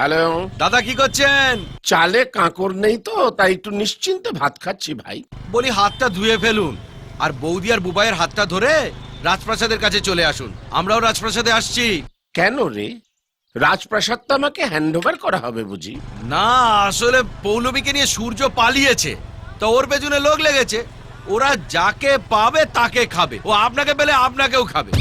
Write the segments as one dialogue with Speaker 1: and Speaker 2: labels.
Speaker 1: Hello.
Speaker 2: দাদা কি করছেন?
Speaker 1: চালে কাঁকর নেই তো তাই একটু নিশ্চিন্তে ভাত খাচ্ছি ভাই।
Speaker 2: বলি হাতটা ধুয়ে ফেলুন আর বৌদি আর বুবাইয়ের হাতটা ধরে রাজপ্রাসাদের কাছে চলে আসুন। আমরাও রাজপ্রাসাদে আসছি।
Speaker 1: কেন রে? রাজপ্রাসাদটা আমাকে হ্যান্ড ওভার করা হবে বুঝি।
Speaker 2: না আসলে পৌলমীকে নিয়ে সূর্য পালিয়েছে তো ওর পেছনে লোক লেগেছে। ওরা যাকে পাবে তাকে খাবে ও আপনাকে পেলে আপনাকেও খাবে।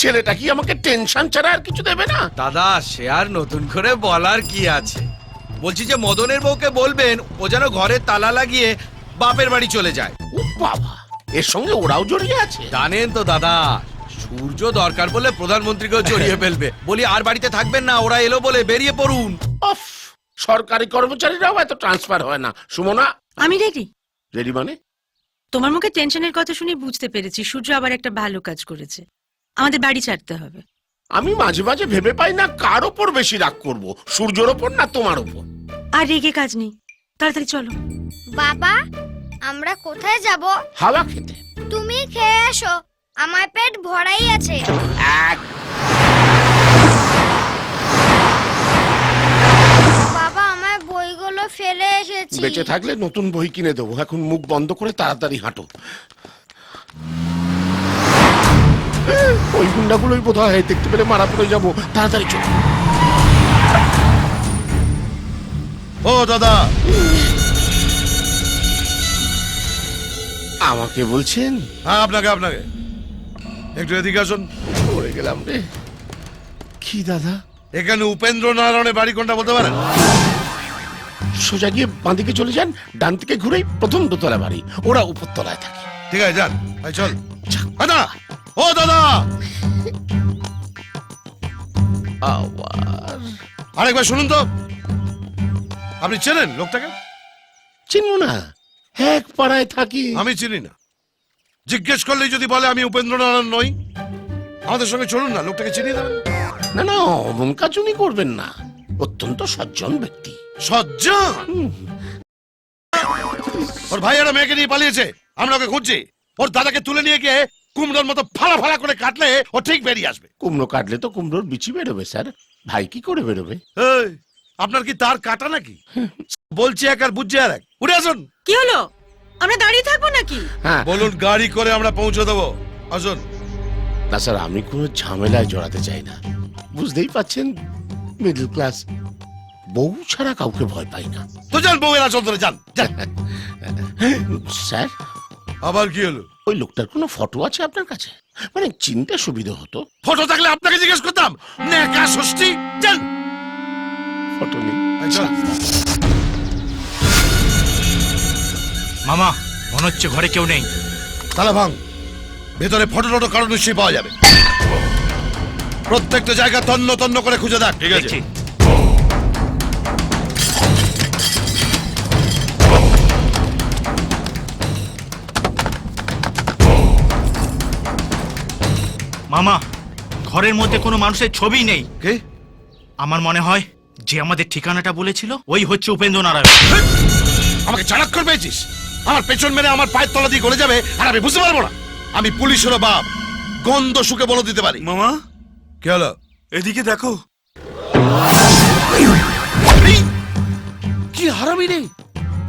Speaker 1: ছেলেটা কি আমাকে টেনশন ছাড়া আর কিছু দেবে না?
Speaker 2: দাদা সে আর নতুন করে বলার কি আছে? বলছি যে মদনের বউকে বলবেন ও যেন ঘরে তালা লাগিয়ে বাপের বাড়ি চলে যায়।
Speaker 1: ও বাবা এর সঙ্গে ওরাও জড়িয়ে আছে?
Speaker 2: জানেন তো দাদা সূর্য দরকার বলে প্রধানমন্ত্রীকেও জড়িয়ে ফেলবে। বলি আর বাড়িতে থাকবেন না ওরা এলো বলে বেরিয়ে পড়ুন।
Speaker 1: অফ সরকারি কর্মচারীরাও এত ট্রান্সফার হয় না। সুমনা?
Speaker 3: আমি রেডি
Speaker 1: রেডি মানে?
Speaker 3: তোমার মুখে টেনশনের কথা শুনে বুঝতে পেরেছি সূর্য আবার একটা ভালো কাজ করেছে। আমাদের বাড়ি ছাড়তে হবে।
Speaker 1: আমি মাঝে মাঝে ভেবে পাই না কার ওপর বেশি রাগ করব সূর্যর ওপর না তোমার ওপর?
Speaker 3: আর রেগে কাজ নেই। তাড়াতাড়ি চলো।
Speaker 4: বাবা আমরা কোথায় যাব?
Speaker 1: হাওয়া খেতে।
Speaker 4: তুমি খেয়ে এসো আমার পেট ভরাই আছে।
Speaker 1: এক।
Speaker 4: বাবা আমার বইগুলো ফেলে এসেছি।
Speaker 1: বেঁচে থাকলে নতুন বই কিনে দেবো। এখন মুখ বন্ধ করে তাড়াতাড়ি হাঁটো। ওই গুন্ডাগুলোই বোধ হয় দেখতে পেলে মারা পড়ে যাব। তাড়াতাড়ি চলো।
Speaker 5: ও দাদা।
Speaker 1: আমাকে বলছেন?
Speaker 5: হ্যাঁ আপনাকে আপনাকে। একটু এদিকে আসুন।
Speaker 1: পড়ে গেলাম রে। কি দাদা?
Speaker 5: এখানে উপেন্দ্র নারায়ণের বাড়ি কোনটা বলতে পারেন?
Speaker 1: সোজা গিয়ে বাঁদিকে চলে যান ডান থেকে ঘুরেই প্রথম দোতলা বাড়ি। ওরা উপরতলায় থাকে।
Speaker 5: ঠিক আছে যান। চল। দাদা! ও দাদা!
Speaker 1: আবার।
Speaker 5: আরেকবার শুনুন তো। আপনি চেনেন লোকটাকে?
Speaker 1: চিনো না। এক পাড়ায় থাকি।
Speaker 5: আমি চিনি না। জিজ্ঞেস করলেই যদি বলে আমি উপেন্দ্র নারায়ণ নই আমাদের সঙ্গে চলুন না লোকটাকে চিনিয়ে দেবেন?
Speaker 1: না না অমন কাজ উনি করবেন না। অত্যন্ত সজ্জন ব্যক্তি।
Speaker 5: সজ্জন? ওর ভাই একটা মেয়েকে নিয়ে পালিয়েছে আমরা ওকে খুঁজছি। ওর দাদাকে তুলে নিয়ে গিয়ে কুমড়োর মতো ফালা ফালা করে কাটলে ও ঠিক বেরিয়ে আসবে।
Speaker 1: কুমড়ো কাটলে তো কুমড়োর বিচি বেরোবে স্যার। ভাই কি করে বেরোবে?
Speaker 5: এই, আপনার কি তার কাটা নাকি? বলছি এক আর বুঝছে আর এক। উঠে আসুন।
Speaker 3: কি হলো? আমরা দাঁড়িয়ে থাকব নাকি?
Speaker 1: হ্যাঁ।
Speaker 5: বলুন গাড়ি করে আমরা পৌঁছে দেবো। আসুন।
Speaker 1: না স্যার আমি কোনো ঝামেলায় জড়াতে চাই না। বুঝতেই পাচ্ছেন মিডল ক্লাস বউ ছাড়া কাউকে ভয় পাই না।
Speaker 5: তো যান বউয়ের আসল ধরে যান যান।
Speaker 1: স্যার
Speaker 5: আবার কি হলো?
Speaker 1: ওই লোকটার কোনো ফটো আছে আপনার কাছে? মানে চিনতে সুবিধা হতো।
Speaker 5: ফটো থাকলে আপনাকে জিজ্ঞেস করতাম নেকা ষষ্ঠী যান
Speaker 1: ফটো নেই।
Speaker 6: মামা মনে হচ্ছে ঘরে কেউ নেই।
Speaker 5: তালা ভাঙ। ভেতরে ফটো টটো কারণ নিশ্চয়ই পাওয়া যাবে। প্রত্যেকটা জায়গা তন্ন তন্ন করে খুঁজে দেখ। ঠিক
Speaker 6: দেখছি। মামা ঘরের মধ্যে কোনো মানুষের ছবি নেই।
Speaker 5: কে?
Speaker 6: আমার মনে হয় যে আমাদের ঠিকানাটা বলেছিল ওই হচ্ছে উপেন্দ্র নারায়ণ
Speaker 5: আমাকে চাণাক্ষর পেয়েছিস? আমার পেছন মেরে আমার পায়ের তলা দিয়ে গলে যাবে আর আমি বুঝতে পারব না। আমি পুলিশেরও বাপ গন্ধ শুকে বলে দিতে পারি।
Speaker 7: মামা?
Speaker 5: কি হলো?
Speaker 7: এদিকে দেখো।
Speaker 5: কি হারামি রে?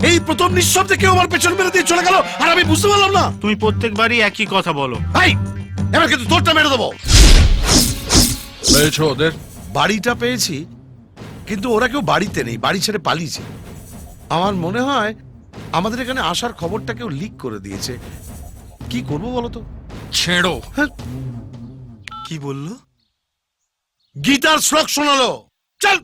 Speaker 5: এই প্রথম নিঃশব্দে কেউ আমার পেছন মেরে দিয়ে চলে গেল আর আমি বুঝতে পারলাম না।
Speaker 6: তুমি প্রত্যেকবারই একই কথা বলো।
Speaker 5: ভাই এবার কিন্তু তোরটা মেরে দেবো।
Speaker 8: পেয়েছ ওদের?
Speaker 5: বাড়িটা পেয়েছি কিন্তু ওরা কেউ বাড়িতে নেই বাড়ি ছেড়ে পালিয়েছে। আমার মনে হয় আমাদের এখানে আসার খবরটা কেউ লিক করে দিয়েছে। কি করব বলো তো?
Speaker 8: ছেড়ো।
Speaker 7: কি বলল?
Speaker 5: গীতার শ্লোক শোনালো। চল।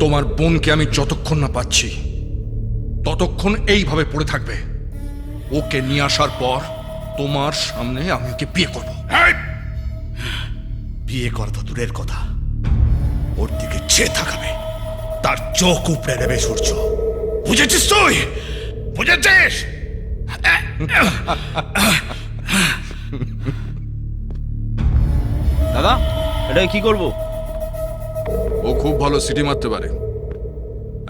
Speaker 8: তোমার বোনকে আমি যতক্ষণ না পাচ্ছি ততক্ষণ এইভাবে পড়ে থাকবে। ওকে নিয়ে আসার পর তোমার সামনে আমি ওকে বিয়ে করব।
Speaker 5: বিয়ে করা তো দূরের কথা। ওর দিকে চেয়ে থাকাবে তার চোখ উপড়ে নেবে সূর্য। বুঝেছিস তুই? বুঝেছিস?
Speaker 2: দাদা এটা কি করব?
Speaker 8: ও খুব ভালো সিটি মারতে পারে।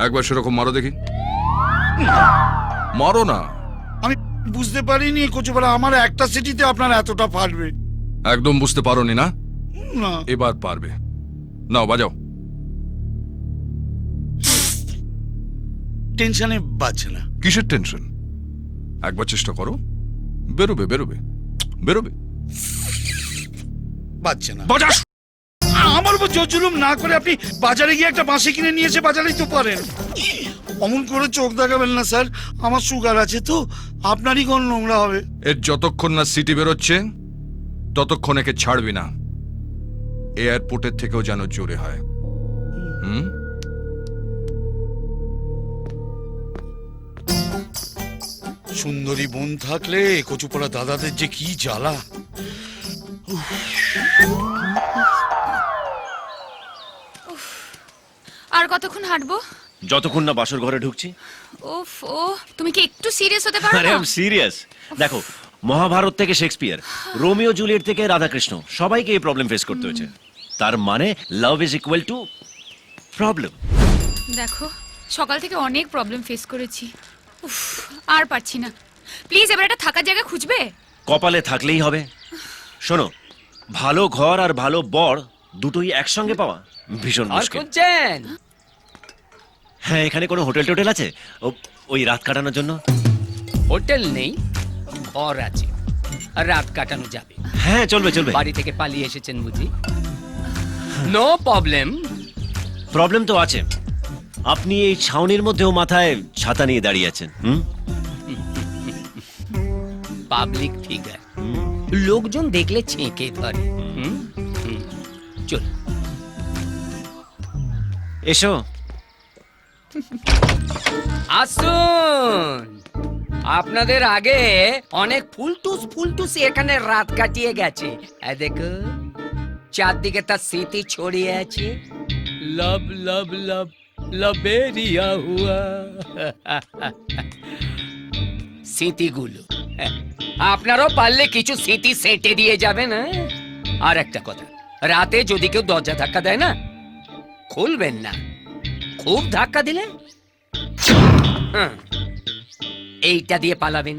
Speaker 8: একবার সেরকম মারো দেখি। মারো না।
Speaker 7: আমি
Speaker 9: বুঝতে পারিনি কচুপাড়া আমার একটা সিটিতে আপনার এতটা ফাটবে
Speaker 8: একদম বুঝতে পারোনি না?
Speaker 9: না।
Speaker 8: এবার পারবে। নাও বাজাও।
Speaker 9: টেনশনে বাজছে না।
Speaker 8: কিসের টেনশন? একবার চেষ্টা করো। বেরোবে বেরোবে। বেরোবে।
Speaker 9: বাজছে না।
Speaker 8: বাজাস
Speaker 9: আমার উপর জোর জুলুম না করে আপনি বাজারে গিয়ে একটা বাঁশি কিনে নিয়েছে বাজারেই তো পারেন। অমন করে চোখ দেখাবেন না স্যার। আমার সুগার আছে তো আপনারই কোন নোংরা হবে?
Speaker 8: এর যতক্ষণ না সিটি বেরোচ্ছে ততক্ষণ একে ছাড়বি না। এয়ারপোর্টের থেকেও যেন জোরে হয়। হুম?
Speaker 9: সুন্দরী বোন থাকলে কচুপাড়া দাদাদের যে কি জ্বালা।
Speaker 10: আর কতক্ষণ হাঁটবো?
Speaker 11: যতক্ষণ না বাসর ঘরে ঢুকছি।
Speaker 10: ওফ ও তুমি কি একটু সিরিয়াস হতে পারো
Speaker 11: আরে
Speaker 10: না?
Speaker 11: আম সিরিয়াস দেখো মহাভারত থেকে শেক্সপিয়ার রোমিও জুলিয়েট থেকে রাধাকৃষ্ণ সবাইকে এই প্রবলেম ফেস করতে হয়েছে। তার মানে love is equal to problem
Speaker 10: দেখো সকাল থেকে অনেক প্রবলেম ফেস করেছি। উফ আর পারছি না। প্লিজ এবার একটা থাকার জায়গা খুঁজবে?
Speaker 11: কপালে থাকলেই হবে। শোনো ভালো ঘর আর ভালো বর দুটোই একসঙ্গে পাওয়া ভীষণ মুশকিল। হ্যাঁ এখানে কোনো হোটেল টোটেল আছে? ও- ওই রাত কাটানোর জন্য?
Speaker 12: হোটেল নেই ঘর আছে। আর রাত কাটানো যাবে।
Speaker 11: হ্যাঁ চলবে চলবে।
Speaker 12: বাড়ি থেকে পালিয়ে এসেছেন বুঝি? নো প্রবলেম
Speaker 11: প্রবলেম তো আছে। আপনি এই ছাউনির মধ্যেও মাথায় ছাতা নিয়ে দাঁড়িয়ে আছেন হুম?
Speaker 12: পাবলিক ফিগার লোকজন দেখলে ছেঁকে ধরে হুম? হুম। চল।
Speaker 11: এসো।
Speaker 12: আসুন। আপনাদের আগে অনেক ফুলটুস ফুলটুস এখানে রাত কাটিয়ে গেছে। দেখো চারদিকে তার স্মৃতি ছড়িয়ে আছে। লব লব লব লবেরিয়া হুয়া। স্মৃতিগুলো। আপনারাও পারলে কিছু স্মৃতি সেটে দিয়ে যাবেন হ্যাঁ? আর একটা কথা, রাতে যদি কেউ দরজা ধাক্কা দেয় না, খুলবেন না। খুব ধাক্কা দিলে হ্যাঁ, এইটা দিয়ে পালাবেন।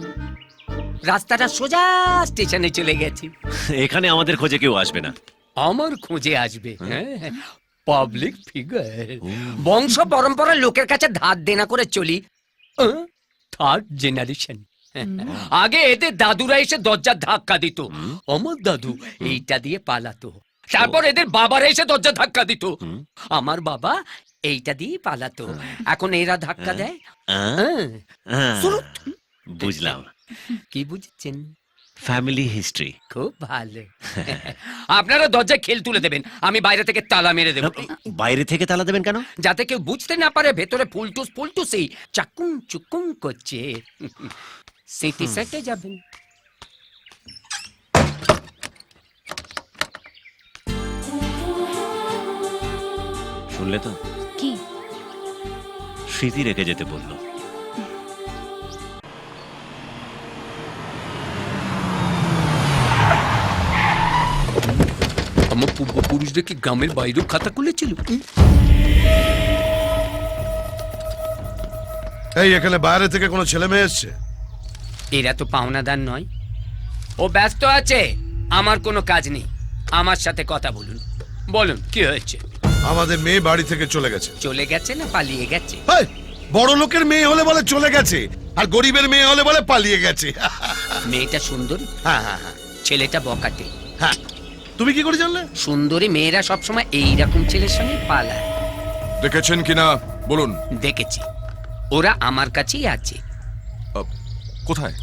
Speaker 12: রাস্তাটা সোজা স্টেশনে চলে গেছি।
Speaker 11: এখানে আমাদের খোঁজে কেউ আসবে না।
Speaker 12: আমার খোঁজে আসবে পাবলিক ফিগার বংশ পরম্পরার লোকের কাছে ধার দেনা করে চলি। থার্ড জেনারেশন আগে এদের দাদুরা এসে দরজার ধাক্কা দিত। আমার দাদু এইটা দিয়ে পালাতো। তারপর এদের বাবারা এসে দরজা ধাক্কা দিত। আমার বাবা এইটা দিয়ে পালাতো। এখন এরা ধাক্কা দেয়।
Speaker 11: আহ?
Speaker 12: হ্যাঁ। সুরুত।
Speaker 11: বুঝলাম।
Speaker 12: কি বুঝছেন?
Speaker 11: ফ্যামিলি হিস্ট্রি
Speaker 12: খুব ভালো। আপনারা দরজায় খেল তুলে দেবেন। আমি বাইরে থেকে তালা মেরে দেবো।
Speaker 11: বাইরে থেকে তালা দেবেন কেন?
Speaker 12: যাতে কেউ বুঝতে না পারে ভেতরে ফুলটুস ফুলটুসি চাকুম চুকুম করছে স্মৃতি সেটে যাবেন।
Speaker 11: শুনলে তো?
Speaker 10: কি?
Speaker 11: স্মৃতি রেখে যেতে বলল।
Speaker 12: আমার কি গ্রামের বাইরেও খাতা খুলেছিল।
Speaker 5: এই এখানে বাইরে থেকে কোনো ছেলে মেয়ে এসছে?
Speaker 12: এরা তো পাওনাদার নয়। ও ব্যস্ত আছে আমার কোনো কাজ নেই। আমার সাথে কথা বলুন। বলুন কি হয়েছে?
Speaker 5: আমাদের মেয়ে বাড়ি থেকে চলে গেছে।
Speaker 12: চলে গেছে না পালিয়ে গেছে?
Speaker 5: বড় লোকের মেয়ে হলে বলে চলে গেছে আর গরিবের মেয়ে হলে বলে পালিয়ে গেছে।
Speaker 12: মেয়েটা সুন্দর?
Speaker 5: হ্যাঁ হ্যাঁ হ্যাঁ।
Speaker 12: ছেলেটা বকাটে।
Speaker 5: হ্যাঁ। তুমি কি করে জানলে?
Speaker 12: সুন্দরী মেয়েরা সবসময় এইরকম ছেলের সঙ্গে পালায়।
Speaker 8: দেখেছেন কিনা? বলুন।
Speaker 12: দেখেছি। ওরা আমার কাছেই আছে।
Speaker 8: কোথায়?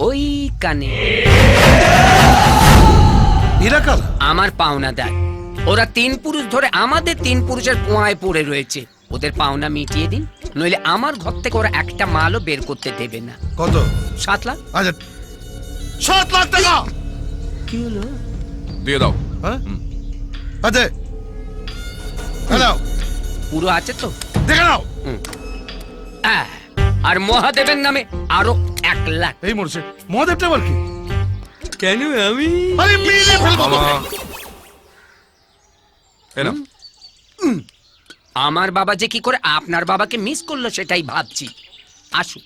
Speaker 12: ওই কানে আমার পাওনা দেয় ওরা তিন পুরুষ ধরে আমাদের তিন পুরুষের পোঁয়ায় পড়ে রয়েছে। ওদের পাওনা মিটিয়ে দিন নইলে আমার ঘর থেকে ওরা একটা মালও বের করতে দেবে না।
Speaker 5: কত?
Speaker 12: সাত লাখ।
Speaker 5: আচ্ছা। সাত লাখ টাকা!
Speaker 12: কি হলো?
Speaker 8: দিয়ে দাও।
Speaker 5: হ্যাঁ? আচ্ছা। হ্যালো
Speaker 12: পুরো আছে তো?
Speaker 5: দেখে নাও।
Speaker 12: আর মহাদেবের নামে আরও এক লাখ।
Speaker 5: এই মরছে। মহাদেবটা আবার কি?
Speaker 12: কেন আমি?
Speaker 5: আরে মেরে ফেলব
Speaker 8: এরম
Speaker 12: আমার বাবা যে কি করে আপনার বাবাকে মিস করল সেটাই ভাবছি। আসুন।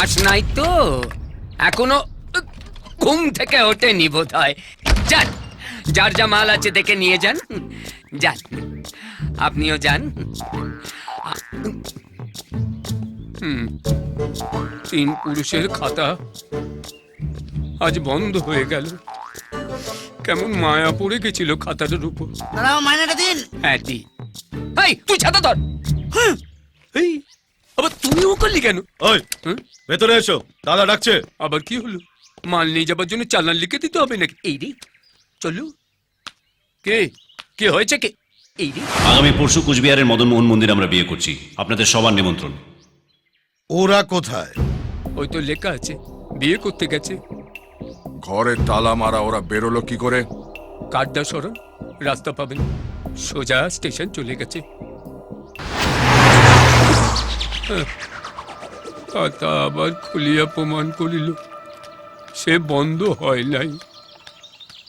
Speaker 12: আস নাই তো। এখনও ঘুম থেকে ওঠেনি বোধ হয় যার যা মাল আছে দেখে নিয়ে যান। যান, আপনিও যান। তিন পুরুষের খাতা। আজ বন্ধ হয়ে গেল। কেমন মায়া পড়ে গেছিল খাতাটার উপর
Speaker 9: মাইনাটা দিন।
Speaker 12: হ্যাঁ দি। এই তুই ছাতা ধর। হ্যাঁ, এই আবার তুমিও করলি কেন?
Speaker 2: ওই
Speaker 12: হুম?
Speaker 2: ভেতরে এসো দাদা ডাকছে।
Speaker 12: আবার কি হলো? মাল নিয়ে যাবার জন্য চালান লিখে দিতে হবে নাকি? এই রে চলো। কে? কে হয়েছে কে? এই রে।
Speaker 11: আগামী পরশু কুচবিহারের মদনমোহন মন্দির আমরা বিয়ে করছি। আপনাদের সবার নিমন্ত্রণ।
Speaker 5: ওরা কোথায়?
Speaker 12: ওই তো লেখা আছে বিয়ে করতে গেছে।
Speaker 8: ঘরে তালা মারা ওরা বেরোলো কি করে?
Speaker 12: কাড্ডা সরণ রাস্তা পাবেন সোজা স্টেশন চলে গেছে। হ্যাঁ, খাতা আবার খুলিয়া প্রমাণ করিল। সে বন্ধ হয় নাই।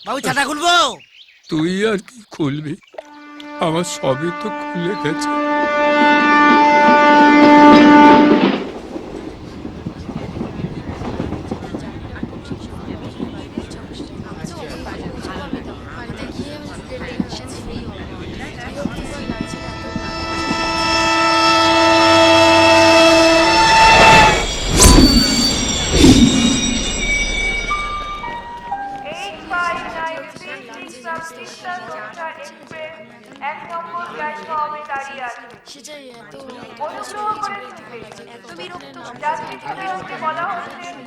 Speaker 9: বাবু ছাতা খুলবো?
Speaker 12: তুই আর কি খুলবি? আমার সবই তো খুলে গেছে।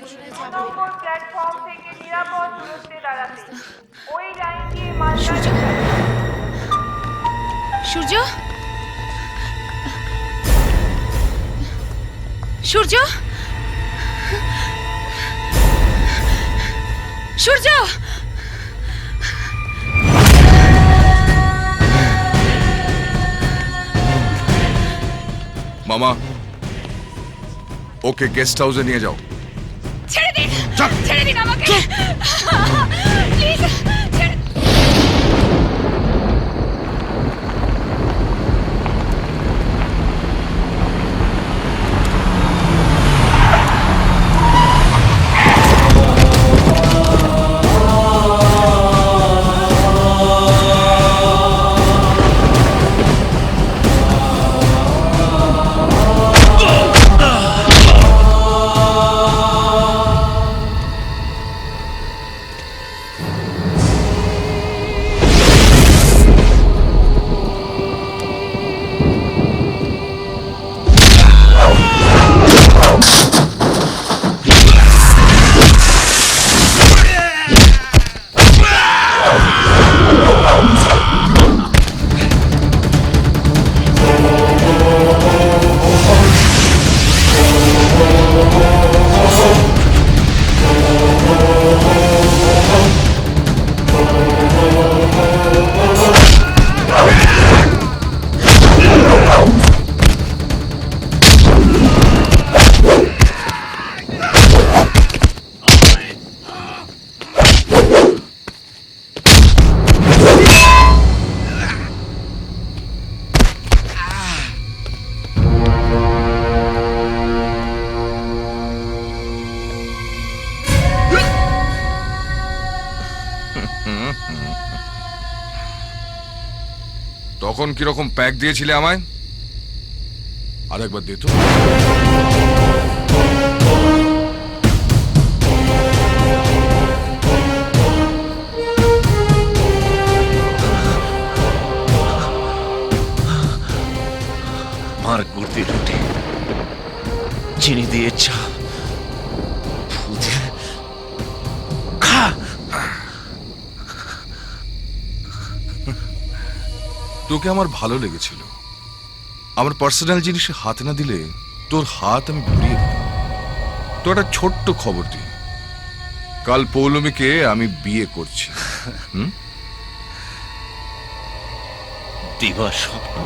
Speaker 13: নম্বর প্ল্যাটফর্ম থেকে নিরাপদ দূরত্বে দাঁড়াতে। ওই লাইন দিয়ে মালদা
Speaker 10: সূর্য? সূর্য? সূর্য?
Speaker 8: মামা ওকে গেস্ট হাউসে নিয়ে যাও।
Speaker 10: ছেড়ে
Speaker 8: কীরকম প্যাক দিয়েছিলে আমায়? আরেকবার দে তো।
Speaker 11: মার গুড় রুটি। চিনি দিয়ে চা।
Speaker 8: তোকে আমার ভালো লেগেছিল। আমার পার্সোনাল জিনিসে হাত না দিলে তোর হাত আমি ঘুরিয়ে দিই তো একটা ছোট্ট খবর দিই। কাল পৌলমীকে আমি বিয়ে করছি।
Speaker 11: দিবা স্বপ্ন।